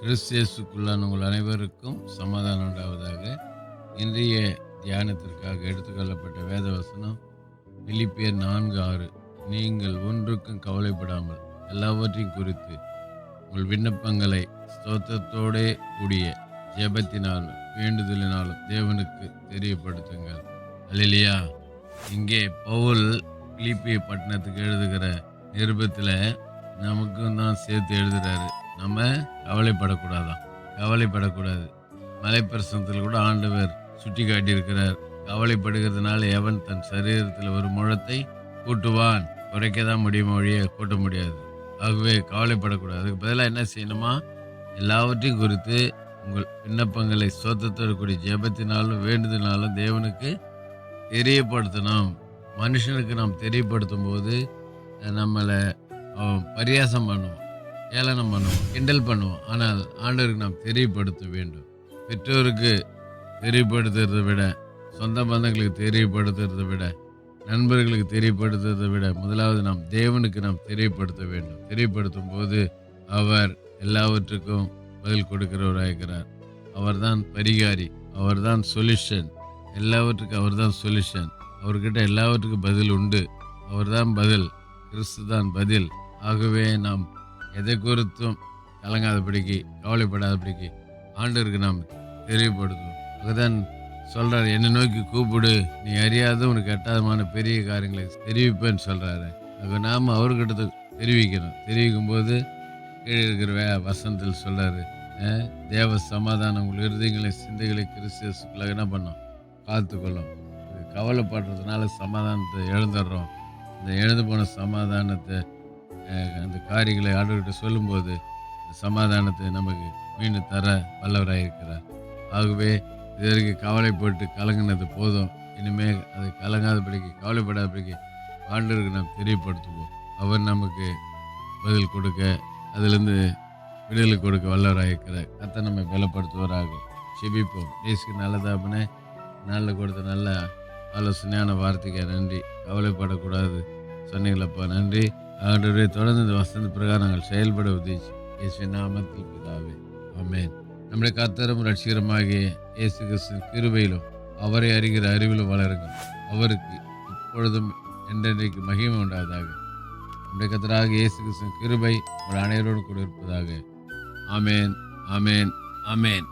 கிறிஸ்தியஸுக்குள்ளான உங்கள் அனைவருக்கும் சமாதானம் உண்டாவதாக. இன்றைய தியானத்திற்காக எடுத்துக்கொள்ளப்பட்ட வேத வசனம் பிலிப்பியர் நான்கு ஆறு. நீங்கள் ஒன்றுக்கும் கவலைப்படாமல் எல்லாவற்றையும் குறித்து உங்கள் விண்ணப்பங்களை ஸ்தோத்தத்தோடே கூடிய ஜெபத்தினாலும் வேண்டுதலினாலும் தேவனுக்கு தெரியப்படுத்துங்கள். அல்லையா இங்கே பவுல் பிலிப்பிய பட்டணத்துக்கு எழுதுகிற நிருபத்தில் நமக்கும் தான் சேர்த்து எழுதுறாரு நம்ம கவலைப்படக்கூடாதான். கவலைப்படக்கூடாது. மலைப்பிரசனத்தில் கூட ஆண்டவர் சுட்டி காட்டியிருக்கிறார் கவலைப்படுகிறதுனால எவன் தன் சரீரத்தில் ஒரு முழத்தை கூட்டுவான்? குறைக்க தான் முடியுமோ ஒழிய கூட்ட முடியாது. ஆகவே கவலைப்படக்கூடாது. அதுக்கு பதிலாக என்ன செய்யணுமா? எல்லாவற்றையும் குறித்து உங்கள் விண்ணப்பங்களை சோத்தத்தோடு கூடிய ஜெபத்தினாலும் வேண்டுதனாலும் தேவனுக்கு தெரியப்படுத்தணும். மனுஷனுக்கு நாம் தெரியப்படுத்தும் போது நம்மளை பரியாசம் பண்ணுவோம் ஏளனம் பண்ணுவோம் கிண்டல் பண்ணுவோம். ஆனால் ஆண்டவருக்கு நாம் தெரியப்படுத்த வேண்டும். பெற்றோருக்கு தெரியப்படுத்துறதை விட சொந்த பந்தங்களுக்கு தெரியப்படுத்துறதை விட நண்பர்களுக்கு தெரியப்படுத்துறதை விட முதலாவது நாம் தேவனுக்கு நாம் தெரியப்படுத்த வேண்டும். தெரியப்படுத்தும் போது அவர் எல்லாவற்றுக்கும் பதில் கொடுக்கிறவராயிருக்கிறார். அவர்தான் பரிகாரி அவர்தான் சொல்யூஷன். எல்லாவற்றுக்கும் அவர்தான் சொல்யூஷன். அவர்கிட்ட எல்லாவற்றுக்கும் பதில் உண்டு. அவர்தான் பதில் கிறிஸ்து தான் பதில். ஆகவே நாம் எதை குறித்தும் கலங்காதபடிக்கு கவலைப்படாதபடிக்கு ஆண்டவருக்கு நாம் தெரியப்படுத்தும் அதுதான் சொல்கிறார் என்னை நோக்கி கூப்பிடு. நீ அறியாத உனக்கு எட்டாதமான பெரிய காரியங்களை தெரிவிப்பேன்னு சொல்கிறாரு அப்போ நாம் அவர்கிட்ட தெரிவிக்கணும். தெரிவிக்கும் போது கீழே இருக்கிற வே வசனத்தில் சொல்கிறாரு தேவ சமாதானம் உங்கள் இருதயங்களை சிந்தைகளை கிறிஸ்துக்குள்ளாக என்ன பண்ணோம்? காத்துக்கொள்ளும். கவலைப்படுறதுனால சமாதானத்தை எழுந்துடுறோம் இந்த எழுந்து போன சமாதானத்தை அந்த காரியங்களை ஆண்டவர்கிட்ட சொல்லும்போது இந்த சமாதானத்தை நமக்கு மீண்டும் தர வல்லவராக இருக்கிறார். ஆகவே இது வரைக்கும் கவலைப்பட்டு கலங்கினது போதும். இனிமேல் அது கலங்காதபடிக்கு கவலைப்படாதபடிக்கு ஆண்டவருக்கு நாம் தெரியப்படுத்துவோம். அவர் நமக்கு பதில் கொடுக்க அதிலிருந்து விடுதலை கொடுக்க வல்லவராக இருக்கிறார். கத்தை நம்மை பலப்படுத்துவராக. செபிப்போம். நல்லதா நல்லதாபனே நாளில் கொடுத்த நல்ல ஆலோசனையான வார்த்தைக்கு நன்றி. கவலைப்படக்கூடாது. சொன்னீங்களப்பா நன்றி. அவருடைய தொடர்ந்து இந்த வசந்த பிரகாரம் நாங்கள் செயல்பட உதவிச்சு இயேசு நாமத்தில் பிதாவே அமேன் நம்முடைய கத்தரும் ரட்சிகரமாகிய இயேசு கிறிஸ்து கிருபையிலும் அவரை அறிகிற அறிவிலும் வளருங்கள் அவருக்கு இப்பொழுதும் என்றென்றைக்கு மகிமை உண்டாவதாக. நம்முடைய கத்தராக இயேசு கிறிஸ்து கிருபை ஒரு அனைவரோடு கூட இருப்பதாக. ஆமென் அமேன் அமேன்